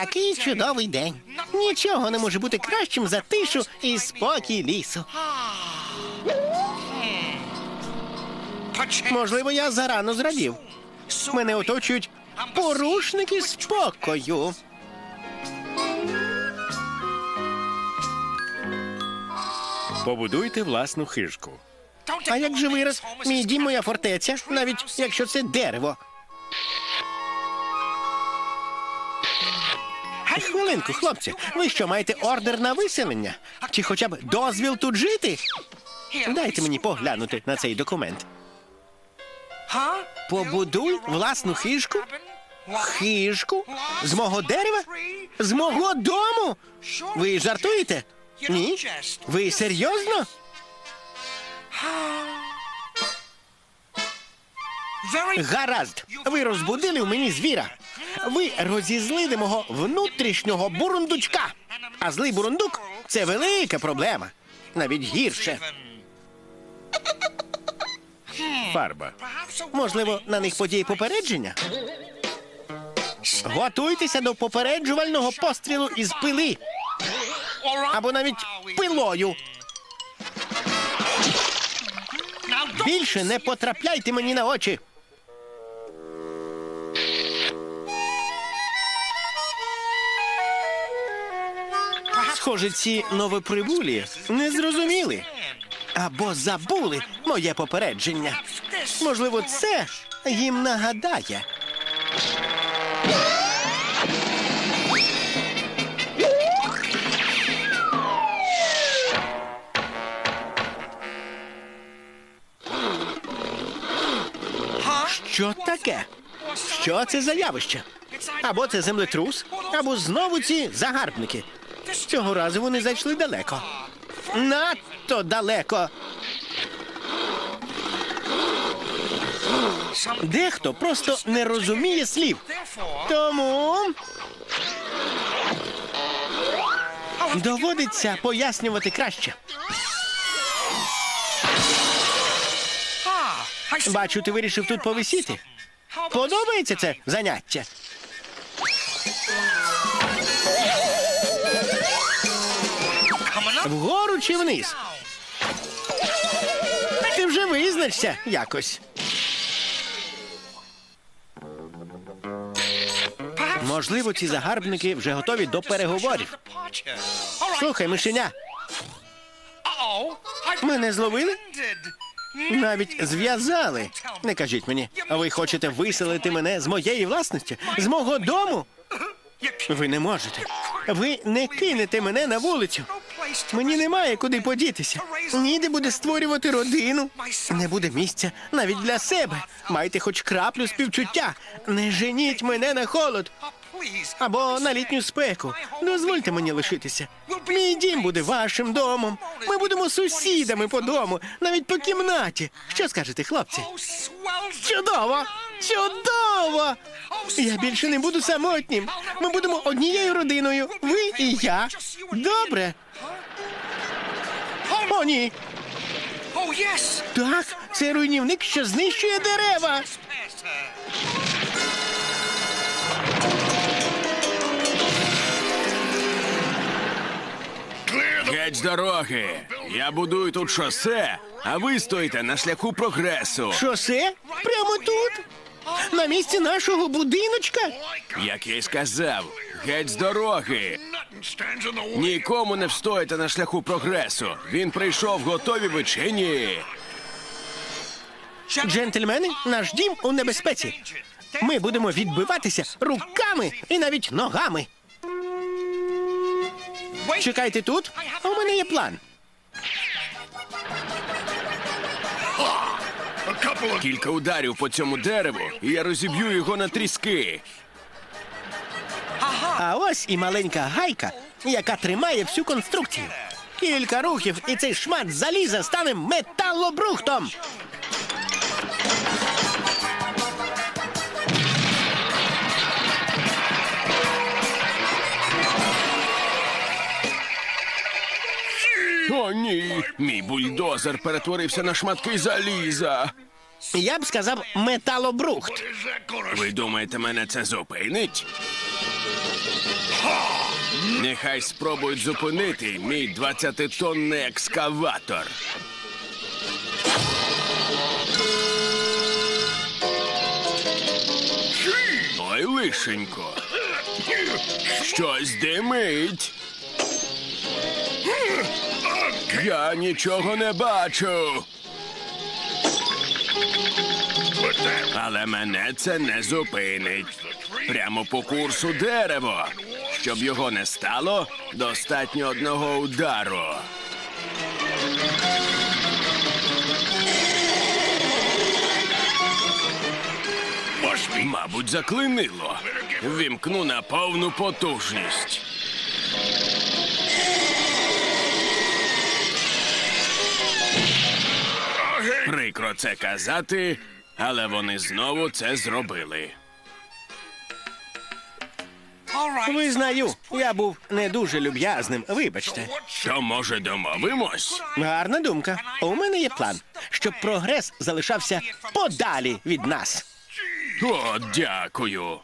Який чудовий день. Нічого не може бути кращим за тишу і спокій лісу. Можливо, я зарано зрадів. Мене оточують порушники спокою. Побудуйте власну хижку. А як же вираз, мій дім моя фортеця, навіть якщо це дерево. Хвилинку, хлопці, ви що маєте ордер на виселення? Чи хоча б дозвіл тут жити? Дайте мені поглянути на цей документ. Побудуй власну хижку? Хижку? З мого дерева? З мого дому? Ви жартуєте? Ні? Ви серйозно? Гаразд, ви розбудили в мені звіра. Ви розізлили мого внутрішнього бурундучка. А злий бурундук це велика проблема. Навіть гірше. Фарба. Можливо, на них події попередження? Готуйтеся до попереджувального пострілу із пили. Або навіть пилою. Більше не потрапляйте мені на очі. Схоже, ці новоприбулі не зрозуміли або забули моє попередження. Можливо, це їм нагадає. Що таке? Що це за явище? Або це землетрус, або знову ці загарбники. Цього разу вони зайшли далеко. Надто далеко. Дехто просто не розуміє слів. Тому доводиться пояснювати краще. Бачу, ти вирішив тут повисіти. Подобається це заняття? Вгору чи вниз? Ти вже визначся якось. Можливо, ці загарбники вже готові до переговорів. Слухай, мишеня, мене зловили? Навіть зв'язали. Не кажіть мені, а ви хочете виселити мене з моєї власності, з мого дому? Ви не можете. Ви не кинете мене на вулицю. Мені немає куди подітися. Ніде буде створювати родину. Не буде місця навіть для себе. Майте хоч краплю співчуття. Не женіть мене на холод або на літню спеку. Дозвольте мені лишитися. Мій дім буде вашим домом. Ми будемо сусідами по дому, навіть по кімнаті. Що скажете, хлопці? Чудово! Чудово! Я більше не буду самотнім. Ми будемо однією родиною. Ви і я. Добре. О, ні. Так, це руйнівник, що знищує дерева. Геть з дороги. Я будую тут шосе, а ви стоїте на шляху прогресу. Шосе? Прямо тут? На місці нашого будиночка? Як я й сказав, геть з дороги. Нікому не встоїте на шляху прогресу. Він прийшов, готові ви чи ні? Джентльмени, наш дім у небезпеці. Ми будемо відбиватися руками і навіть ногами. Чекайте тут, а у мене є план. Кілька ударів по цьому дереву, і я розіб'ю його на тріски. А ось і маленька гайка, яка тримає всю конструкцію. Кілька рухів, і цей шмат заліза стане металобрухтом. О, ні, мій бульдозер перетворився на шматки заліза. Я б сказав металобрухт. Ви думаєте, мене це зупинить? Нехай спробують зупинити мій 20-тонний екскаватор. Ой, лишенько. Щось димить. Я нічого не бачу. Але мене це не зупинить. Прямо по курсу дерево. Щоб його не стало, достатньо одного удару. Мабуть, заклинило. Вімкну на повну потужність. Прикро це казати, але вони знову це зробили. Визнаю, я був не дуже люб'язним. Вибачте. То може домовимось? Гарна думка. У мене є план, щоб прогрес залишався подалі від нас. О, дякую.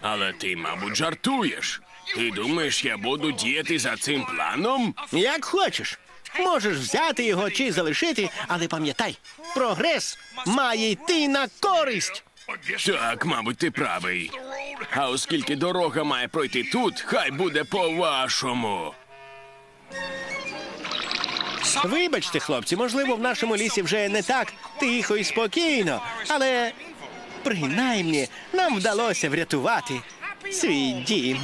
Але ти, мабуть, жартуєш. Ти думаєш, я буду діяти за цим планом? Як хочеш. Можеш взяти його чи залишити, але пам'ятай, прогрес має йти на користь. Так, мабуть, ти правий. А оскільки дорога має пройти тут, хай буде по-вашому. Вибачте, хлопці, можливо, в нашому лісі вже не так тихо і спокійно, але принаймні нам вдалося врятувати свій дім.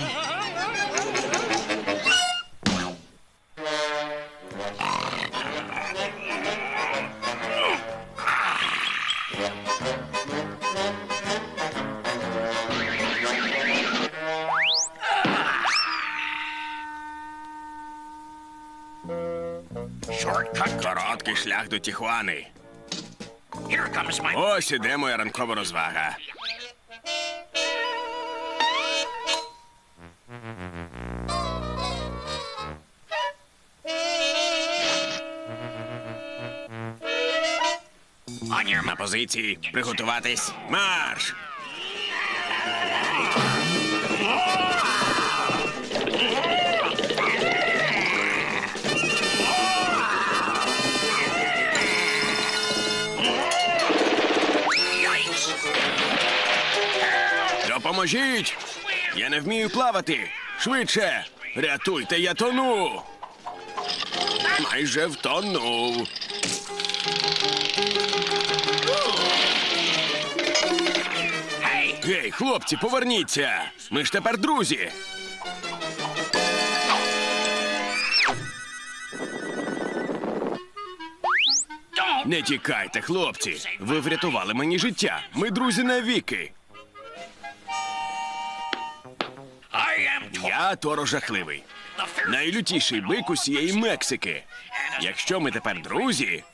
Короткий шлях до Тіхуани. Ось іде моя ранкова розвага. На позиції. Приготуватись. Марш! Допоможіть! Я не вмію плавати. Швидше! Рятуйте, я тону. Майже втонув. Гей, хлопці, поверніться! Ми ж тепер друзі. Не тікайте, хлопці. Ви врятували мені життя. Ми друзі навіки. Я Торо жахливий. Найлютіший бик усієї Мексики. Якщо ми тепер друзі,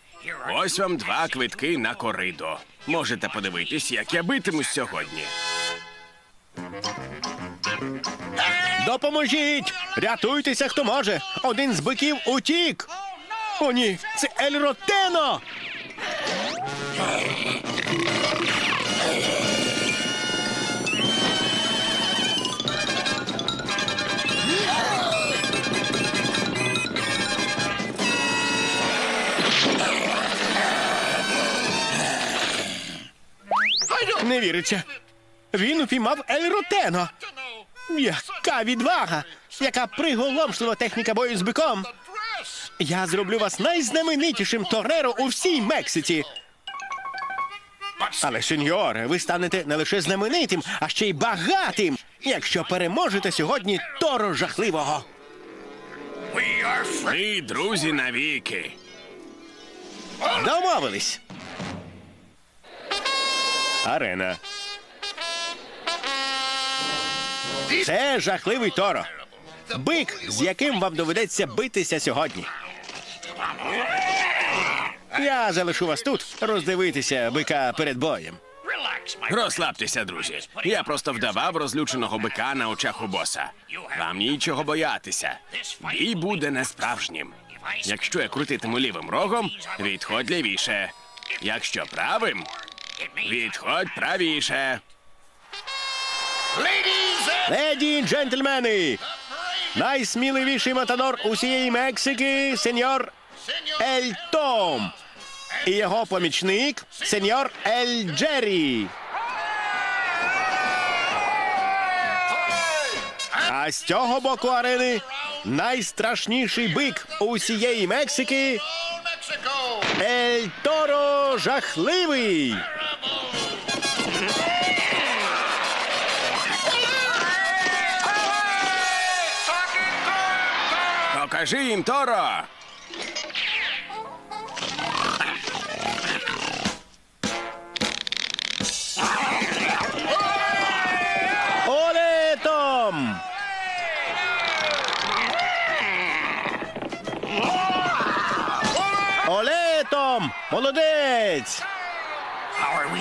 ось вам два квитки на коридо. Можете подивитись, як я битимусь сьогодні. Допоможіть! Рятуйтеся, хто може! Один з биків утік! О, ні, це Ель Ротено! Не віриться. Він упіймав Ель Ротено. Яка відвага! Яка приголомшлива техніка бою з биком! Я зроблю вас найзнаменитішим тореро у всій Мексиці. Але, сеньоре, ви станете не лише знаменитим, а ще й багатим, якщо переможете сьогодні Торо жахливого. Ми друзі навіки. Домовились. Арена. Це жахливий Торо. Бик, з яким вам доведеться битися сьогодні. Я залишу вас тут роздивитися бика перед боєм. Розслабтеся, друзі. Я просто вдавав розлюченого бика на очах у боса. Вам нічого боятися. Бій буде несправжнім. Якщо я крутитиму лівим рогом, відходь лівіше. Якщо правим, відходь правіше. Леді і джентльмени, найсміливіший матадор усієї Мексики, сеньор Ель Том. І його помічник, сеньор Ель Джері. А з цього боку арени найстрашніший бик усієї Мексики Ель Торо жахливий. Покажи їм Торо. Оле Том! Оле Том! Молодець!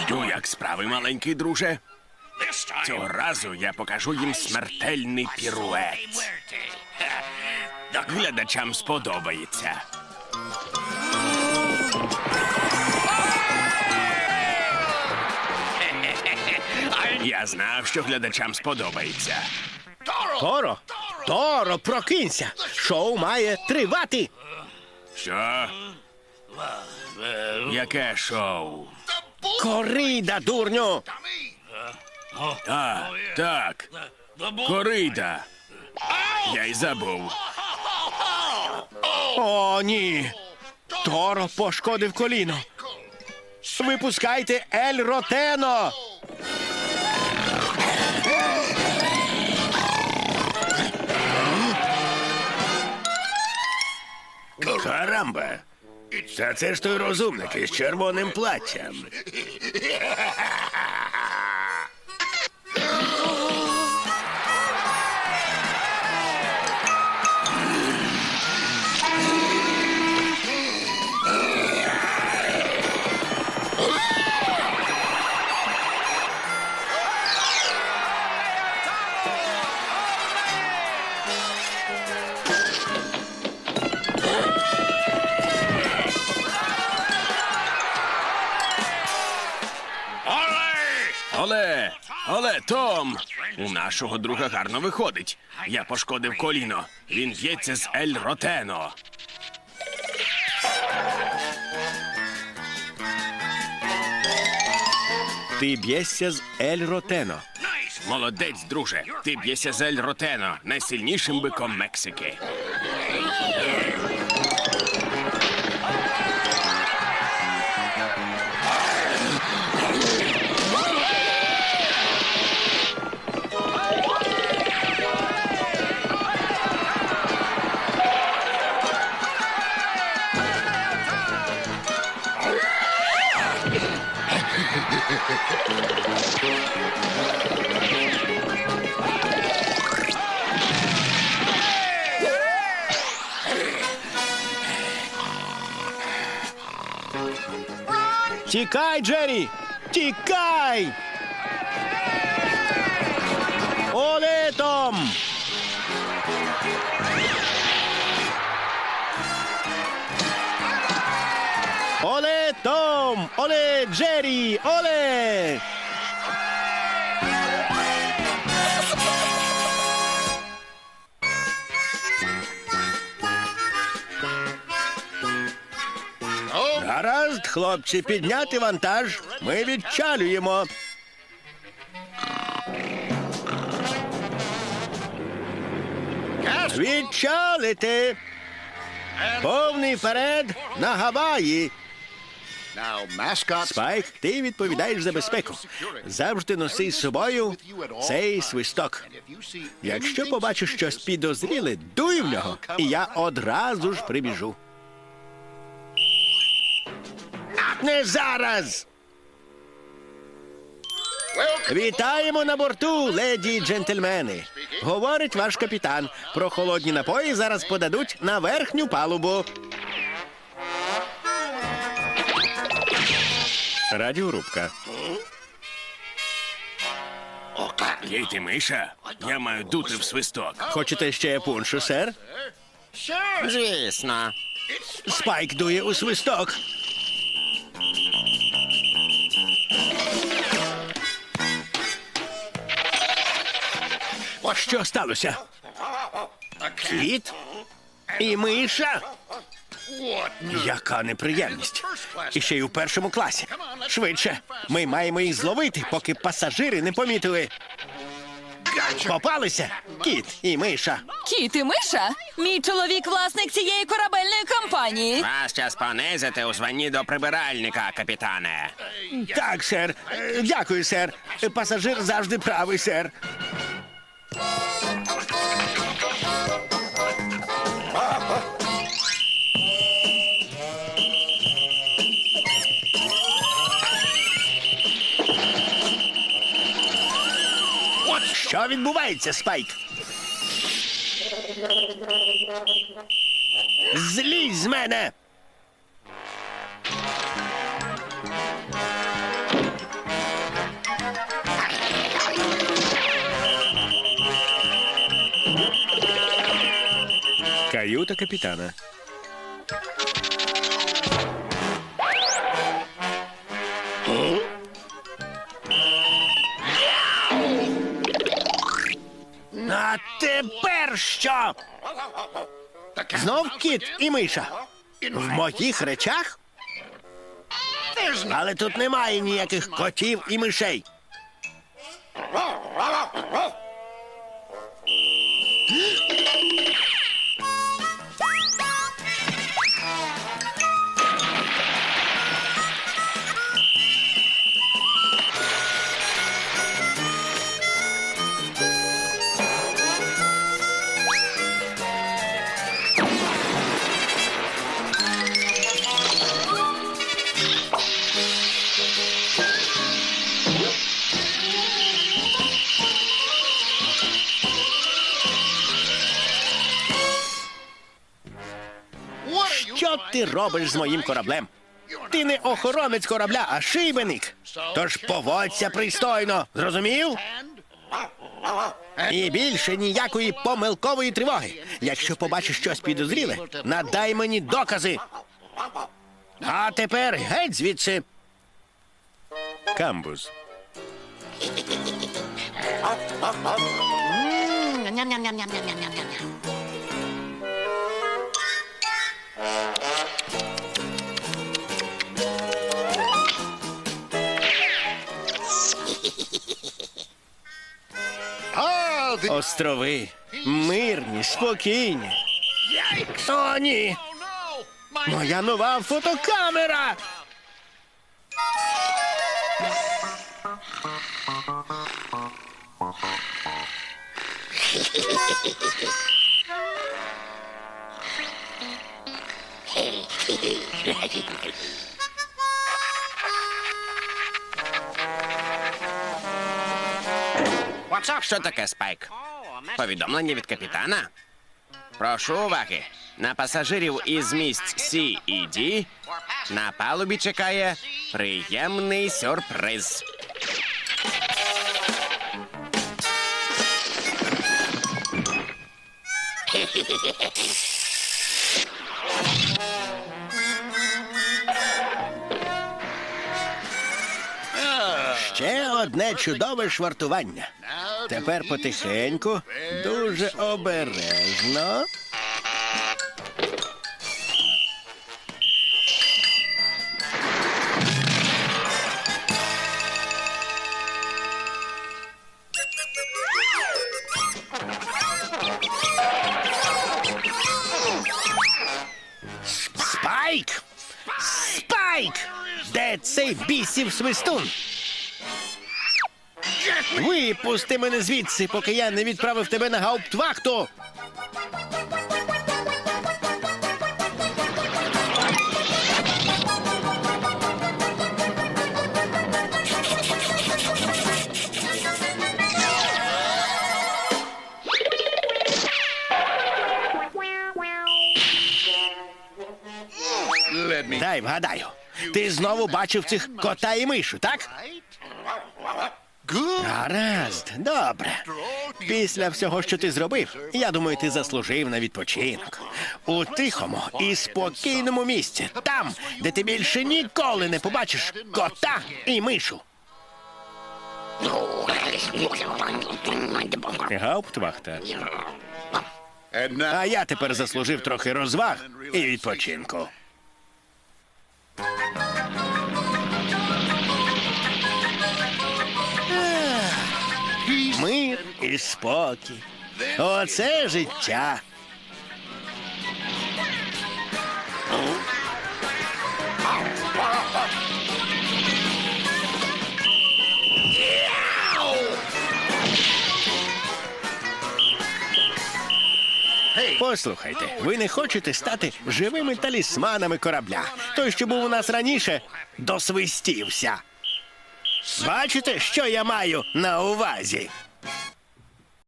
Ну, як справи, маленький друже? Цього разу я покажу їм смертельний пірует. Глядачам сподобається. Я знав, що глядачам сподобається. Торо! Торо, прокинься! Шоу має тривати! Що? Яке шоу? Корида, дурню! А, так. Корида. Я й забув. О, ні! Торо пошкодив коліно. Випускайте Ель Ротено! Карамба. Та це ж той розумник із червоним платтям. Том! У нашого друга гарно виходить. Я пошкодив коліно. Він б'ється з Ель Ротено. Ти б'єшся з Ель Ротено. Молодець, друже. Ти б'єшся з Ель Ротено, найсильнішим биком Мексики. Тікай, Джері! Тікай! Оле Том! Оле Том! Оле Джері! Хлопці, підняти вантаж. Ми відчалюємо. Відчалити. Повний вперед на Гаваї. Спайк, ти відповідаєш за безпеку. Завжди носи з собою цей свисток. Якщо побачиш щось підозріле, дуй в нього, і я одразу ж прибіжу. Не зараз. Вітаємо на борту, леді й джентльмени. Говорить ваш капітан. Про холодні напої зараз подадуть на верхню палубу. Радіорубка. Ти, Миша, я маю дути в свисток. Хочете ще пуншу, сер? Звісно. Спайк дує у свисток. Що сталося? Кіт? І миша? Яка неприємність. І ще й у першому класі. Швидше. Ми маємо їх зловити, поки пасажири не помітили. Попалися? Кіт і миша. Кіт і миша? Мій чоловік власник цієї корабельної компанії. Вас час понизити у званні до прибиральника, капітане. Так, сер. Дякую, сер. Пасажир завжди правий, сер. Що відбувається, Спайк? Злізь з мене! Каюта капітана. А тепер що? Знов кіт і миша. В моїх речах? Але тут немає ніяких котів і мишей. Ти робиш з моїм кораблем? Ти не охоронець корабля, а шибеник. Тож поводься пристойно, зрозумів? І більше ніякої помилкової тривоги. Якщо побачиш щось підозріле, надай мені докази. А тепер геть звідси. Камбуз. Острови. Мирні, спокійні. О, ні. Моя нова фотокамера. Що таке, Спайк? Повідомлення від капітана? Прошу уваги. На пасажирів із місць Сі і Ді на палубі чекає приємний сюрприз. Ще одне чудове швартування. Тепер потихеньку, дуже обережно. Спайк! Спайк! Де цей бісів свистун? Випусти мене звідси, поки я не відправив тебе на гауптвахту. Дай вгадаю. Ти знову бачив цих кота і мишу, так? Гаразд, добре. Після всього, що ти зробив, я думаю, ти заслужив на відпочинок. У тихому і спокійному місці, там, де ти більше ніколи не побачиш кота і мишу. Гауптвахта. А я тепер заслужив трохи розваг і відпочинку. І спокій. Оце життя. Послухайте, ви не хочете стати живими талісманами корабля. Той, що був у нас раніше, досвистівся. Бачите, що я маю на увазі?